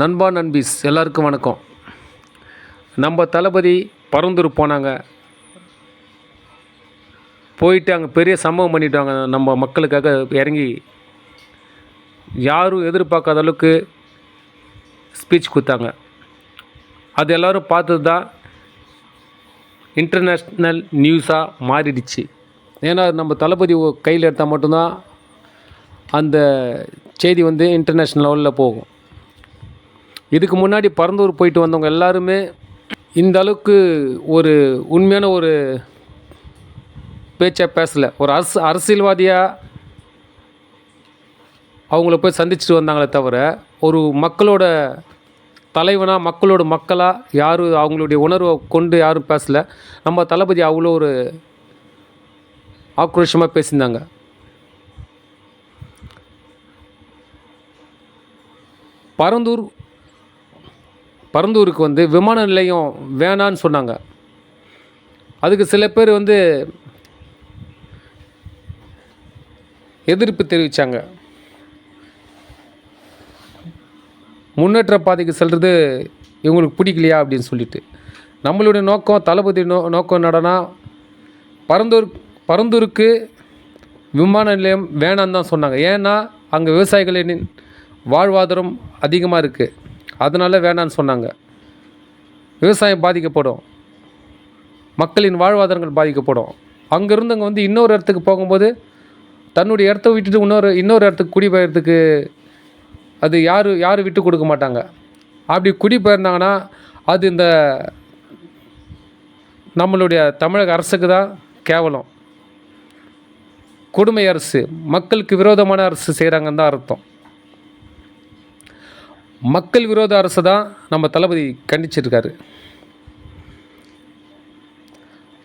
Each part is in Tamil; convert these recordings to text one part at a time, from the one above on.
நண்பா நண்பீஸ் எல்லாருக்கும் வணக்கம். நம்ம தளபதி பரந்தூர் போனாங்க. போயிட்டு அங்கே பெரிய சம்பவம் பண்ணிட்டாங்க. நம்ம மக்களுக்காக இறங்கி யாரும் எதிர்பார்க்காத அளவுக்கு ஸ்பீச் கொடுத்தாங்க. அது எல்லோரும் பார்த்தது தான் இன்டர்நேஷ்னல் நியூஸாக மாறிடுச்சு. ஏன்னா நம்ம தளபதி கையில் எடுத்தால் மட்டும்தான் அந்த செய்தி வந்து இன்டர்நேஷ்னல் லெவலில் போகும். இதுக்கு முன்னாடி பரந்தூர் போயிட்டு வந்தவங்க எல்லாருமே இந்த அளவுக்கு ஒரு உண்மையான ஒரு பேச்சை பேசலை. ஒரு அரசு அரசியல்வாதியாக அவங்கள போய் சந்திச்சுட்டு வந்தாங்களே தவிர ஒரு மக்களோட தலைவனாக மக்களோட மக்களாக யாரும் அவங்களுடைய உணர்வை கொண்டு யாரும் பேசலை. நம்ம தளபதி அவ்வளோ ஒரு ஆக்ரோஷமாக பேசியிருந்தாங்க. பரந்தூர் பரந்தூருக்கு வந்து விமான நிலையம் வேணான்னு சொன்னாங்க. அதுக்கு சில பேர் வந்து எதிர்ப்பு தெரிவித்தாங்க முன்னேற்ற பாதைக்கு செல்வது இவங்களுக்கு பிடிக்கலையா அப்படின்னு சொல்லிட்டு. நம்மளுடைய நோக்கம் தளபதி நோ நோக்கம் என்னடனா பரந்தூர் பரந்தூருக்கு விமான நிலையம் வேணான்னு தான் சொன்னாங்க. ஏன்னா அங்கே விவசாயிகளின் வாழ்வாதாரம் அதிகமாக இருக்குது அதனால் வேணான்னு சொன்னாங்க. விவசாயம் பாதிக்கப்படும். மக்களின் வாழ்வாதாரங்கள் பாதிக்கப்படும். அங்கேருந்து அங்கே வந்து இன்னொரு இடத்துக்கு போகும்போது தன்னுடைய இடத்த விட்டுட்டு இன்னொரு இன்னொரு இடத்துக்கு குடிபெயர்றதுக்கு அது யார் யாரும் விட்டு கொடுக்க மாட்டாங்க. அப்படி குடிபெயர்ந்தாங்கன்னா அது இந்த நம்மளுடைய தமிழக அரசுக்கு தான் கேவலம். கொடுமை அரசு மக்களுக்கு விரோதமான அரசு செய்கிறாங்கன்னு தான் அர்த்தம். மக்கள் விரோத அரசு தான் நம்ம தளபதி கண்டிச்சிருக்காரு.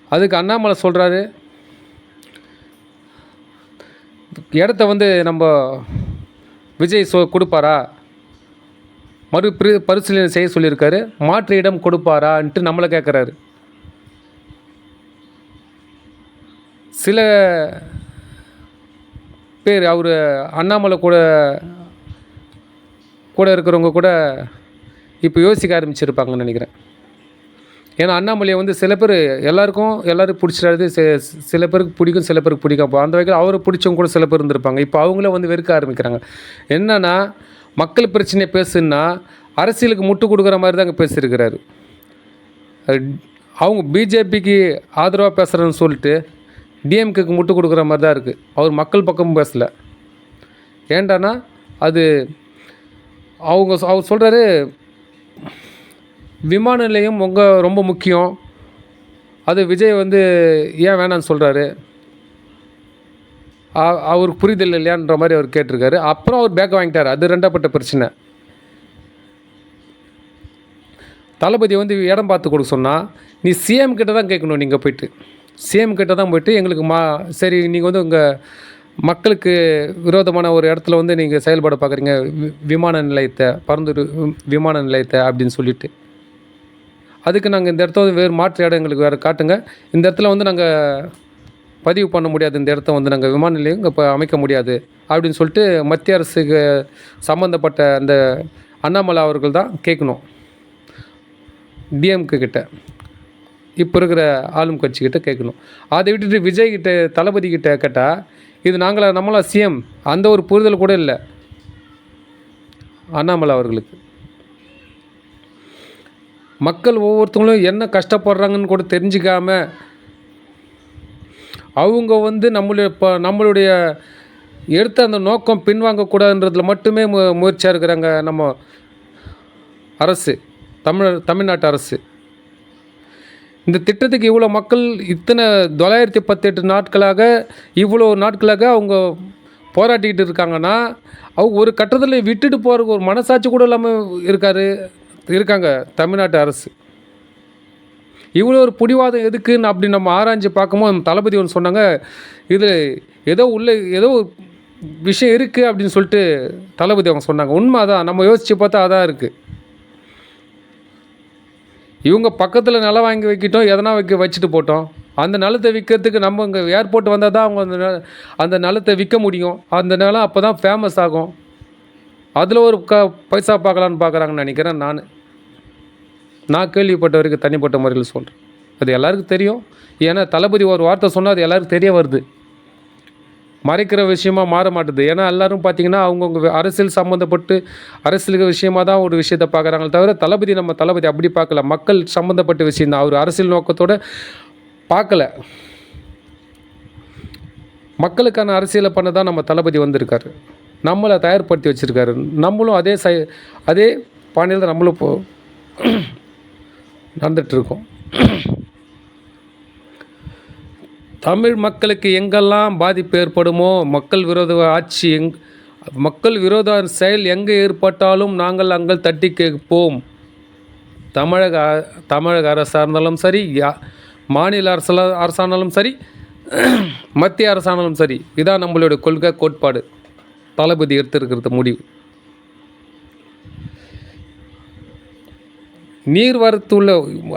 அதுக்கு அண்ணாமலை சொல்கிறாரு இடத்த வந்து நம்ம விஜய் சொ கொடுப்பாரா? மறு பிரி பரிசீலனை செய்ய சொல்லியிருக்காரு. மாற்று இடம் கொடுப்பாரான்ட்டு நம்மளை கேட்குறாரு சில பேர் அவர் அண்ணாமலை கூட கூட இருக்கிறவங்க கூட இப்போ யோசிக்க ஆரம்பிச்சிருப்பாங்கன்னு நினைக்கிறேன். ஏன்னா அண்ணாமலையை வந்து சில பேர் எல்லாருக்கும் எல்லோரும் பிடிச்சிடாது சில பேருக்கு பிடிக்கும் சில பேருக்கு பிடிக்கும் அப்போ அந்த வகையில் அவரை பிடிச்சவங்க கூட சில பேர் இருந்திருப்பாங்க. இப்போ அவங்களே வந்து வெறுக்க ஆரம்பிக்கிறாங்க. என்னன்னா மக்கள் பிரச்சனையை பேசுன்னா அரசியலுக்கு முட்டு கொடுக்குற மாதிரி தாங்க பேசியிருக்கிறாரு. அது அவங்க பிஜேபிக்கு ஆதரவாக பேசுகிறேன்னு சொல்லிட்டு டிஎம்கேக்கு முட்டு கொடுக்குற மாதிரி தான் இருக்குது அவர் மக்கள் பக்கமும் பேசலை. ஏண்டானா அது அவங்க சொ- அவர் சொல்கிறாரு விமான நிலையம் உங்கள் ரொம்ப முக்கியம். அது விஜய் வந்து ஏன் வேணான்னு சொல்கிறாரு அவருக்கு புரிதல் இல்லையான்ற மாதிரி அவர் கேட்டிருக்காரு. அப்புறம் அவர் பேக் வாங்கிட்டார். அது ரெண்டாப்பட்ட பிரச்சனை. தளபதி வந்து இடம் பார்த்து கொடுக்க சொன்னால் நீ சிஎம் கிட்ட தான் கேட்கணும் நீங்கள் போயிட்டு. சிஎம் கிட்ட தான் போயிட்டு எங்களுக்கு மா சரி நீங்கள் வந்து உங்கள் மக்களுக்கு விரோதமான ஒரு இடத்துல வந்து நீங்கள் செயல்பட பார்க்குறீங்க வி- விமான நிலையத்தை பரந்தூர் விமான நிலையத்தை அப்படின்னு சொல்லிட்டு. அதுக்கு நாங்கள் இந்த இடத்த வந்து வேறு மாற்று இடம் எங்களுக்கு வேறு காட்டுங்க. இந்த இடத்துல வந்து நாங்கள் பதிவு பண்ண முடியாது இந்த இடத்த வந்து நாங்கள் விமான நிலையம் இங்கே இப்போ அமைக்க முடியாது அப்படின்னு சொல்லிட்டு மத்திய அரசுக்கு சம்மந்தப்பட்ட அந்த அண்ணாமலை அவர்கள் தான் கேட்கணும். டிஎம்கே கிட்ட. இப்போ இருக்கிற ஆளும் கட்சிக்கிட்ட கேட்கணும். அதை விட்டுட்டு விஜய் கிட்ட தளபதி கிட்ட கேட்டால் இது நாங்களா நம்மளா சிஎம் அந்த ஒரு புரிதல் கூட இல்லை. அண்ணாமலை அவர்களுக்கு. மக்கள் ஒவ்வொருத்தவங்களும் என்ன கஷ்டப்படுறாங்கன்னு கூட தெரிஞ்சுக்காம அவங்க வந்து நம்மளுடைய இப்போ நம்மளுடைய எடுத்த அந்த நோக்கம் பின்வாங்கக்கூடாதுன்றதில் மட்டுமே மு முயற்சியாக இருக்கிறாங்க நம்ம அரசு தமிழ் தமிழ்நாட்டு அரசு. இந்த திட்டத்துக்கு இவ்வளோ மக்கள் இத்தனை தொள்ளாயிரத்தி பத்தெட்டு நாட்களாக இவ்வளோ நாட்களாக அவங்க போராட்டிக்கிட்டு இருக்காங்கன்னா அவங்க ஒரு கட்டத்தில் விட்டுட்டு போகிறதுக்கு ஒரு மனசாட்சி கூட இல்லாமல் இருக்கார் இருக்காங்க தமிழ்நாட்டு அரசு. இவ்வளோ ஒரு பிடிவாதம் எதுக்குன்னு அப்படி நம்ம ஆராய்ஞ்சு பார்க்கும்போது நம்ம தளபதி ஒன்று சொன்னாங்க இது ஏதோ உள்ள ஏதோ விஷயம் இருக்குது அப்படின்னு சொல்லிட்டு தளபதி அவங்க சொன்னாங்க. உண்மை அதான் நம்ம யோசித்து பார்த்தா அதான் இருக்குது இவங்க பக்கத்தில் நிலம் வாங்கி வைக்கிட்டோம் எதனா வைக்க வச்சுட்டு போட்டோம். அந்த நிலத்தை விற்கிறதுக்கு நம்ம இங்கே ஏர்போர்ட் வந்தால் தான் அவங்க அந்த அந்த நிலத்தை விற்க முடியும். அந்த நிலம் அப்போ தான் ஃபேமஸ் ஆகும். அதில் ஒரு க பைசா பார்க்கலான்னு பார்க்குறாங்கன்னு நினைக்கிறேன் நான். நான் கேள்விப்பட்ட வரைக்கும் தனிப்பட்ட முறையில் சொல்கிறேன் அது எல்லாருக்கும் தெரியும். ஏன்னா தளபதி ஒரு வார்த்தை சொன்னால் அது எல்லாருக்கும் தெரிய வருது. மறைக்கிற விஷயமா மாற மாட்டுது. ஏன்னா எல்லாரும் பார்த்தீங்கன்னா அவங்கவுங்க அரசியல் சம்மந்தப்பட்டு அரசியல் விஷயமா தான் ஒரு விஷயத்தை பார்க்குறாங்களே தவிர தளபதி நம்ம தளபதி அப்படி பார்க்கல மக்கள் சம்மந்தப்பட்ட விஷயம் தான் அவர் அரசியல் நோக்கத்தோட பார்க்கல மக்களுக்கான அரசியலை பண்ண தான் நம்ம தளபதி வந்திருக்காரு. நம்மளை தயார்படுத்தி வச்சுருக்காரு. நம்மளும் அதே சை அதே பாணியில் தான் நம்மளும் இப்போ நடந்துகிட்ருக்கோம் தமிழ் மக்களுக்கு எங்கெல்லாம் பாதிப்பு ஏற்படுமோ மக்கள் விரோத ஆட்சி எங் மக்கள் விரோத செயல் எங்கே ஏற்பட்டாலும் நாங்கள் அங்கே தட்டி கேட்போம். தமிழக தமிழக அரசாக இருந்தாலும் சரி யா மாநில அரசு அரசானாலும் சரி மத்திய அரசானாலும் சரி இதான் நம்மளுடைய கொள்கை கோட்பாடு. தளபதி எடுத்திருக்கிறது முடிவு. நீர்வரத்துள்ள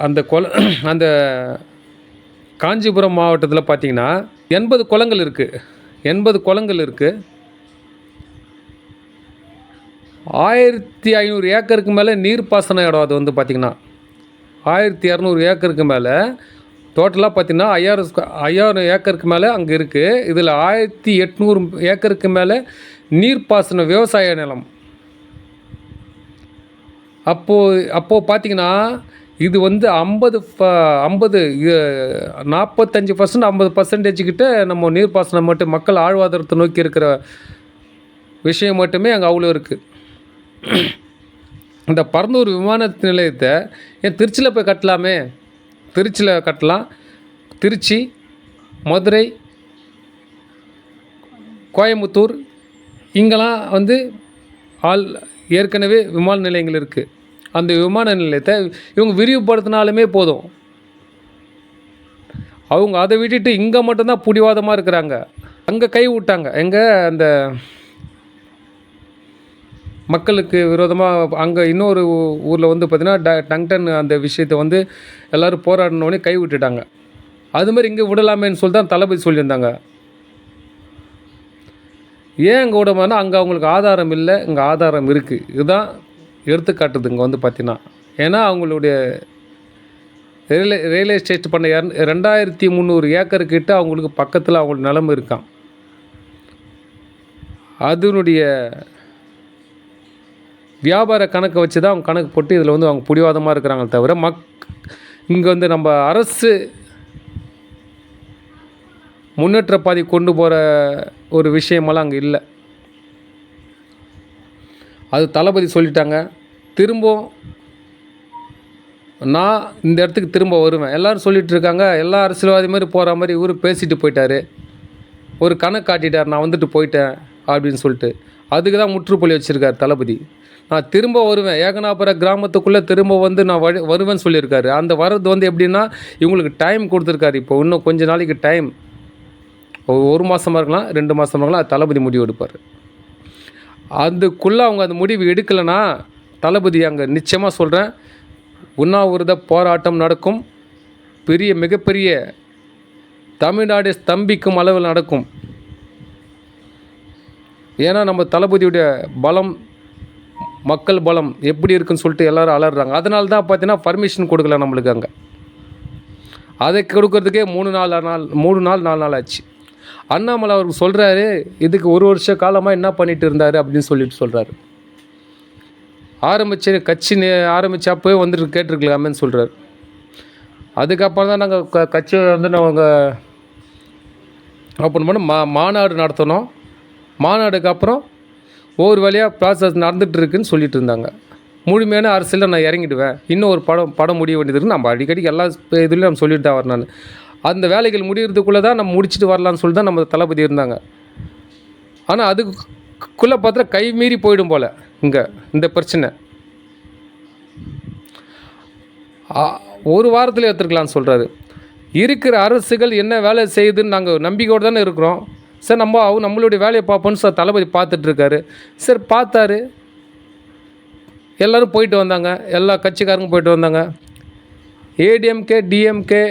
அந்த கொல அந்த காஞ்சிபுரம் மாவட்டத்தில் பார்த்தீங்கன்னா எண்பது குளங்கள் இருக்குது எண்பது குளங்கள் இருக்குது ஆயிரத்தி ஐநூறு ஏக்கருக்கு மேலே நீர்ப்பாசன இடம் அது வந்து பார்த்திங்கன்னா ஆயிரத்தி இரநூறு ஏக்கருக்கு மேலே டோட்டலாக பார்த்தீங்கன்னா ஐயாயிரம் ஐயாயிரம் ஏக்கருக்கு மேலே அங்கே இருக்குது இதில் ஆயிரத்தி எட்நூறு ஏக்கருக்கு மேலே நீர்ப்பாசன விவசாய நிலம். அப்போது அப்போது பார்த்தீங்கன்னா இது வந்து ஐம்பது ஐம்பது நாற்பத்தஞ்சு பர்சன்ட் ஐம்பது பர்சன்டேஜ் கிட்ட நம்ம நீர்ப்பாசனம் மட்டும் மக்கள் ஆழ்வாதாரத்தை நோக்கி இருக்கிற விஷயம் மட்டுமே அங்கே அவ்வளோ இருக்குது இந்த பரந்தூர் விமான நிலையத்தை ஏன் திருச்சியில் போய் கட்டலாமே? திருச்சியில் கட்டலாம். திருச்சி மதுரை கோயம்புத்தூர் இங்கெல்லாம் வந்து ஆள் ஏற்கனவே விமான நிலையங்கள் இருக்குது அந்த விமான நிலையத்தை இவங்க விரிவுபடுத்தினாலுமே போதும். அவங்க அதை விட்டுட்டு இங்கே மட்டும்தான் பிடிவாதமாக இருக்கிறாங்க. அங்கே கை விட்டாங்க. எங்கே அந்த மக்களுக்கு விரோதமாக அங்கே இன்னொரு ஊரில் வந்து பார்த்திங்கன்னா ட டங்டன் அந்த விஷயத்தை வந்து எல்லோரும் போராடினோடனே கை விட்டுட்டாங்க. அது மாதிரி இங்கே விடலாமேன்னு சொல்லி தான் தளபதி சொல்லியிருந்தாங்க. ஏன் அங்கே விடமானா அங்கே அவங்களுக்கு ஆதாரம் இல்லை இங்கே ஆதாரம் இருக்குது இதுதான் எடுத்துக்காட்டுது இங்கே வந்து பார்த்தீங்கன்னா ஏன்னா அவங்களுடைய ரியல் ரியல் எஸ்டேட் பண்ண இரண் ரெண்டாயிரத்தி முந்நூறு ஏக்கர் கிட்ட அவங்களுக்கு பக்கத்தில் அவங்களுக்கு நிலம் இருக்கான் அதனுடைய வியாபார கணக்கை வச்சு தான் அவங்க கணக்கு போட்டு இதில் வந்து அவங்க பிடிவாதமாக இருக்கிறாங்க தவிர மக் இங்கே வந்து நம்ம அரசு முன்னேற்ற பாதை கொண்டு போகிற ஒரு விஷயமெல்லாம் அங்கே இல்லை. அது தளபதி சொல்லிட்டாங்க. திரும்பவும் நான் இந்த இடத்துக்கு திரும்ப வருவேன். எல்லோரும் சொல்லிகிட்ருக்காங்க எல்லா அரசியல்வாதி மாதிரி போகிற மாதிரி இவரு பேசிட்டு போயிட்டாரு. ஒரு கணக்கு காட்டிட்டார். நான் வந்துட்டு போயிட்டேன் அப்படின்னு சொல்லிட்டு. அதுக்கு தான் முற்றுப்புள்ளி வச்சுருக்கார் தளபதி. நான் திரும்ப வருவேன். ஏகனாபுர கிராமத்துக்குள்ளே திரும்ப வந்து நான் வழி வருவேன்னு சொல்லியிருக்காரு. அந்த வர்றது வந்து எப்படின்னா இவங்களுக்கு டைம் கொடுத்துருக்காரு இப்போ. இன்னும் கொஞ்ச நாளைக்கு டைம் ஒரு மாதமாக இருக்கலாம் ரெண்டு மாதமாக இருக்கலாம் அது தளபதி முடிவு எடுப்பார். அதுக்குள்ளே அவங்க அந்த முடிவு எடுக்கலைன்னா தளபதி அங்கே நிச்சயமாக சொல்கிறேன் உண்ணாவிரத போராட்டம் நடக்கும். பெரிய மிகப்பெரிய தமிழ்நாடு ஸ்தம்பிக்கும் அளவில் நடக்கும். ஏன்னா நம்ம தளபதியுடைய பலம் மக்கள் பலம் எப்படி இருக்குன்னு சொல்லிட்டு எல்லாரும் அலறாங்க அதனால தான் பார்த்தீங்கன்னா பர்மிஷன் கொடுக்கல நம்மளுக்கு அங்கே. அதை கொடுக்கறதுக்கே மூணு நாலு நாள் மூணு நாள் நாலு நாள் ஆச்சு. அண்ணாமலை அவருக்கு சொல்கிறாரு இதுக்கு ஒரு வருஷ காலமாக என்ன பண்ணிட்டு இருந்தார் அப்படின்னு சொல்லிட்டு சொல்கிறாரு ஆரம்பிச்சு கட்சி நே- அப்போயே வந்துட்டு கேட்டிருக்கலாமேன்னு சொல்கிறார் அதுக்கப்புறம் தான் நாங்கள் க கட்சி வந்து நாங்கள் ஓப்பன் பண்ண மா மாநாடு நடத்தினோம் மாநாடுக்கு அப்புறம் ஒவ்வொரு வழியாக ப்ராசஸ் நடந்துட்டு இருக்குன்னு சொல்லிட்டு இருந்தாங்க. முழுமையான அரசியலில் நான் இறங்கிடுவேன். இன்னும் ஒரு படம் படம் முடிய வேண்டியது நம்ம அடிக்கடி எல்லா இதுலேயும் நம்ம சொல்லிட்டு தான் வரேன் நான். அந்த வேலைகள் முடிகிறதுக்குள்ளே தான் நம்ம முடிச்சுட்டு வரலான்னு சொல்லி தான் நம்ம தளபதி இருந்தாங்க. ஆனால் அதுக்குள்ளே பார்த்தா கை மீறி போயிடும் போல் இங்கே இந்த பிரச்சனை. ஒரு வாரத்தில் எடுத்துருக்கலாம்னு சொல்கிறாரு இருக்கிற அரசுகள் என்ன வேலை செய்யுதுன்னு நாங்கள் நம்பிக்கையோடு தானே இருக்கிறோம். சார் நம்ம அவங்க நம்மளுடைய வேலையை பார்ப்போன்னு சார் தளபதி பார்த்துட்ருக்காரு சார் பார்த்தாரு. எல்லோரும் போயிட்டு வந்தாங்க. எல்லா கட்சிக்காரங்க போயிட்டு வந்தாங்க. ஏடிஎம்கே டிஎம்கே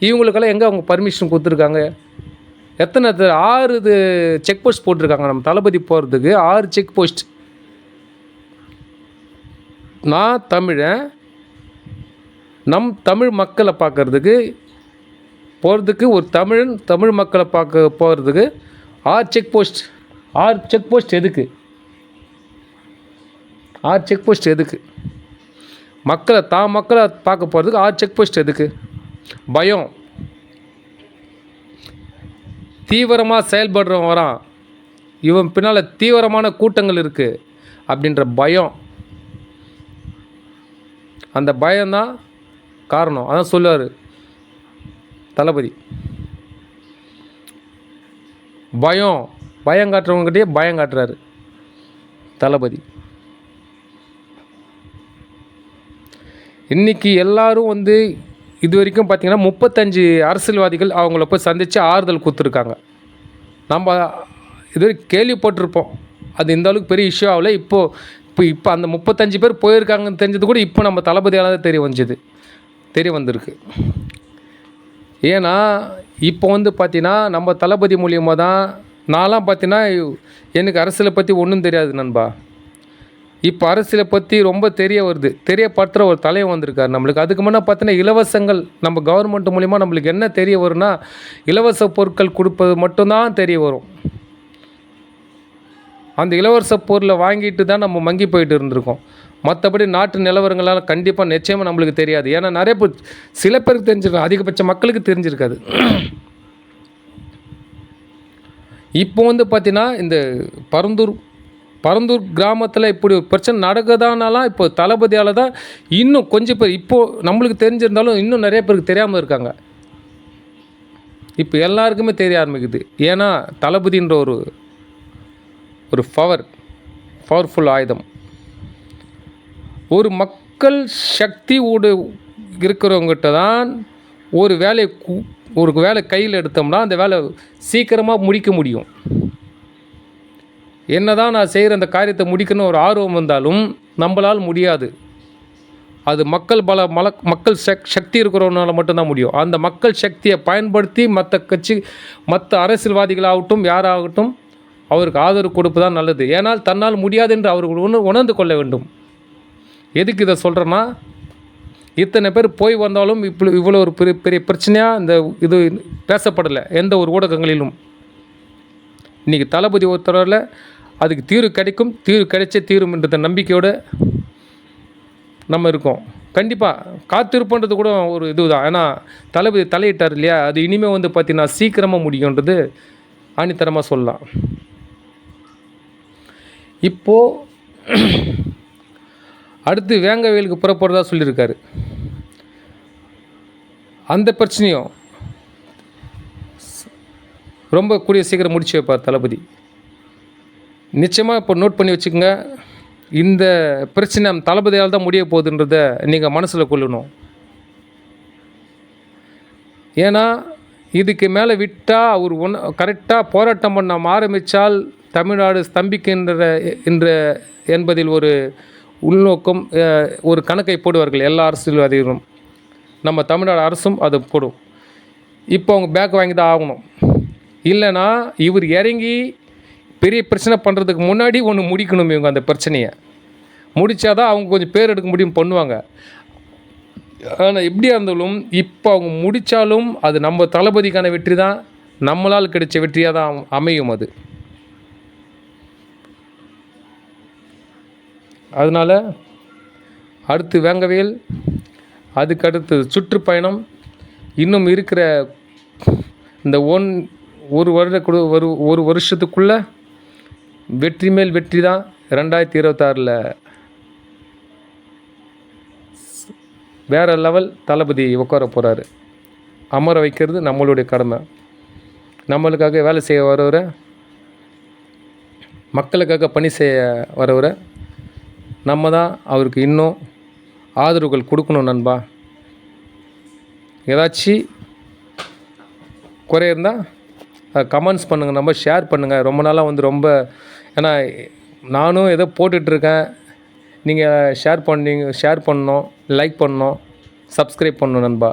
இவங்களுக்கெல்லாம் எங்கே அவங்க பர்மிஷன் கொடுத்துருக்காங்க? எத்தனை ஆறு இது செக் போஸ்ட் போட்டிருக்காங்க நம்ம தளபதி போகிறதுக்கு ஆறு செக் போஸ்ட் நான் தமிழன் நம் தமிழ் மக்களை பார்க்கறதுக்கு போகிறதுக்கு ஒரு தமிழன் தமிழ் மக்களை பார்க்க போகிறதுக்கு ஆறு செக் போஸ்ட் ஆறு செக் போஸ்ட் எதுக்கு? ஆறு செக் போஸ்ட் எதுக்கு? மக்களை தான் மக்களை பார்க்க போகிறதுக்கு ஆறு செக் போஸ்ட் எதுக்கு? பயம். தீவிரமாக செயல்படுறவன் வரான். இவன் பின்னால் தீவிரமான கூட்டங்கள் இருக்குது அப்படின்ற பயம். அந்த பயம்தான் காரணம். அதான் சொல்லுவார் தளபதி. பயம். பயம் காட்டுறவங்ககிட்டயே பயம் காட்டுறாரு தளபதி. இன்றைக்கி எல்லோரும் வந்து இது வரைக்கும் பார்த்தீங்கன்னா முப்பத்தஞ்சு அரசியல்வாதிகள் அவங்கள போய் சந்தித்து ஆறுதல் கொடுத்துருக்காங்க. நம்ம இது கேள்விப்பட்டிருப்போம். அது இந்த அளவுக்கு பெரிய இஷ்யூ ஆகல. இப்போது இப்போ இப்போ அந்த முப்பத்தஞ்சு பேர் போயிருக்காங்கன்னு தெரிஞ்சது கூட இப்போ நம்ம தளபதியால் தான் தெரிய வந்துச்சு தெரிய வந்திருக்கு. ஏன்னா இப்போ வந்து பார்த்தீங்கன்னா நம்ம தளபதி மூலியமாக தான் நான்லாம் பார்த்தீங்கன்னா எனக்கு அரசியலை பற்றி ஒன்றும் தெரியாது நண்பா. இப்போ அரசியலை பற்றி ரொம்ப தெரிய வருது. தெரியப்படுத்துகிற ஒரு தலைவன் வந்திருக்காரு நம்மளுக்கு. அதுக்கு முன்னே பார்த்தீங்கன்னா இலவசங்கள் நம்ம கவர்மெண்ட் மூலிமா நம்மளுக்கு என்ன தெரிய வரும்னா இலவச பொருட்கள் கொடுப்பது மட்டும்தான் தெரிய வரும். அந்த இலவச பொருளை வாங்கிட்டு தான் நம்ம மங்கி போயிட்டு இருந்திருக்கோம். மற்றபடி நாட்டு நிலவரங்களால் கண்டிப்பாக நிச்சயமாக நம்மளுக்கு தெரியாது. ஏன்னா நிறைய பேர் சில பேருக்கு தெரிஞ்சிருக்கும் அதிகபட்ச மக்களுக்கு தெரிஞ்சிருக்காது. இப்போ வந்து பார்த்தீங்கன்னா இந்த பரந்தூர் பரந்தூர் கிராமத்தில் இப்படி ஒரு பிரச்சனை நடக்குதானாலாம் இப்போ தளபதியால் தான் இன்னும் கொஞ்சம் பேர் இப்போது நம்மளுக்கு தெரிஞ்சிருந்தாலும் இன்னும் நிறைய பேருக்கு தெரியாமல் இருக்காங்க. இப்போ எல்லாருக்குமே தெரிய ஆரம்பிக்குது. ஏன்னா தளபதின்ற ஒரு ஒரு பவர் பவர்ஃபுல் ஆயுதம். ஒரு மக்கள் சக்தி ஊடு இருக்கிறவங்ககிட்ட தான் ஒரு வேலையை ஒரு வேலை கையில் எடுத்தோம்னா அந்த வேலை சீக்கிரமாக முடிக்க முடியும். என்னதான் நான் செய்கிற அந்த காரியத்தை முடிக்கணும் ஒரு ஆர்வம் வந்தாலும் நம்மளால் முடியாது. அது மக்கள் பல மல மக்கள் சக் சக்தி இருக்கிறவனால மட்டும்தான் முடியும். அந்த மக்கள் சக்தியை பயன்படுத்தி மற்ற கட்சி மற்ற அரசியல்வாதிகளாகட்டும் யாராகட்டும் அவருக்கு ஆதரவு கொடுப்பு தான் நல்லது. ஏனால் தன்னால் முடியாது என்று அவர்கள் உணர் உணர்ந்து கொள்ள வேண்டும். எதுக்கு இதை சொல்கிறேன்னா இத்தனை பேர் போய் வந்தாலும் இப்போ இவ்வளோ ஒரு பெரிய பெரிய பிரச்சனையாக இந்த இது பேசப்படலை எந்த ஒரு ஊடகங்களிலும். இன்றைக்கி தளபதி ஒருத்தரில் அதுக்கு தீர்வு கிடைக்கும் தீர்வு கிடைச்சே தீரும் என்ற நம்பிக்கையோடு நம்ம இருக்கோம். கண்டிப்பாக காத்திருப்பன்றது கூட ஒரு இது தான் ஏன்னா தளபதி தலையிட்டார் இல்லையா? அது இனிமேல் வந்து பார்த்தீங்கன்னா சீக்கிரமாக முடியுன்றது ஆணித்தரமாக சொல்லலாம். இப்போது அடுத்து வேங்கவேலுக்கு புறப்படுறதா சொல்லியிருக்காரு. அந்த பிரச்சனையும் ரொம்ப கூடிய சீக்கிரம் முடிச்சு வைப்பார் தளபதி. நிச்சயமாக இப்போ நோட் பண்ணி வச்சுக்கோங்க. இந்த பிரச்சனை தளபதியால் தான் முடிய போகுதுன்றத நீங்கள் மனசில் கொள்ளணும். ஏன்னா இதுக்கு மேலே விட்டால் அவர் ஒன்று கரெக்டாக போராட்டம் பண்ண ஆரம்பித்தால் தமிழ்நாடு ஸ்தம்பிக்கின்ற என்ற என்பதில் ஒரு உள்நோக்கம் ஒரு கணக்கை போடுவார்கள் எல்லா அரசியல்வாதிகளும். நம்ம தமிழ்நாடு அரசும் அது போடும். இப்போ அவங்க பேக் வாங்கி தான் ஆகணும். இல்லைன்னா இவர் இறங்கி பெரிய பிரச்சனை பண்ணுறதுக்கு முன்னாடி ஒன்று முடிக்கணும் இவங்க அந்த பிரச்சனையை. முடித்தாதான் அவங்க கொஞ்சம் பேர் எடுக்க முடியும் பண்ணுவாங்க. ஆனால் எப்படியா இருந்தாலும் இப்போ அவங்க முடித்தாலும் அது நம்ம தளபதிக்கான வெற்றி தான் நம்மளால் கிடைச்ச வெற்றியாக தான் அமையும் அது. அதனால் அடுத்து வேங்கவேல் அதுக்கு அடுத்தது சுற்றுப்பயணம் இன்னும் இருக்கிற இந்த ஒன் ஒரு வருட ஒரு ஒரு வருஷத்துக்குள்ளே வெற்றி மேல் வெற்றி தான் ரெண்டாயிரத்தி இருபத்தாறில். வேறு லெவல் தளபதி உட்கார போகிறாரு அமர வைக்கிறது நம்மளுடைய கடமை. நம்மளுக்காக வேலை செய்ய வரவரை மக்களுக்காக பணி செய்ய வரவரை நம்ம தான் அவருக்கு இன்னும் ஆதரவுகள் கொடுக்கணும் நண்பா. ஏதாச்சும் குறை இருந்தால் கமெண்ட்ஸ் பண்ணுங்கள் நம்ம ஷேர் பண்ணுங்கள் ரொம்ப நாளாக வந்து ரொம்ப ஏன்னா நானும் ஏதோ போட்டுட்ருக்கேன் நீங்கள் ஷேர் பண்ணீங்க ஷேர் பண்ணணும் லைக் பண்ணணும் சப்ஸ்கிரைப் பண்ணணும் நண்பா.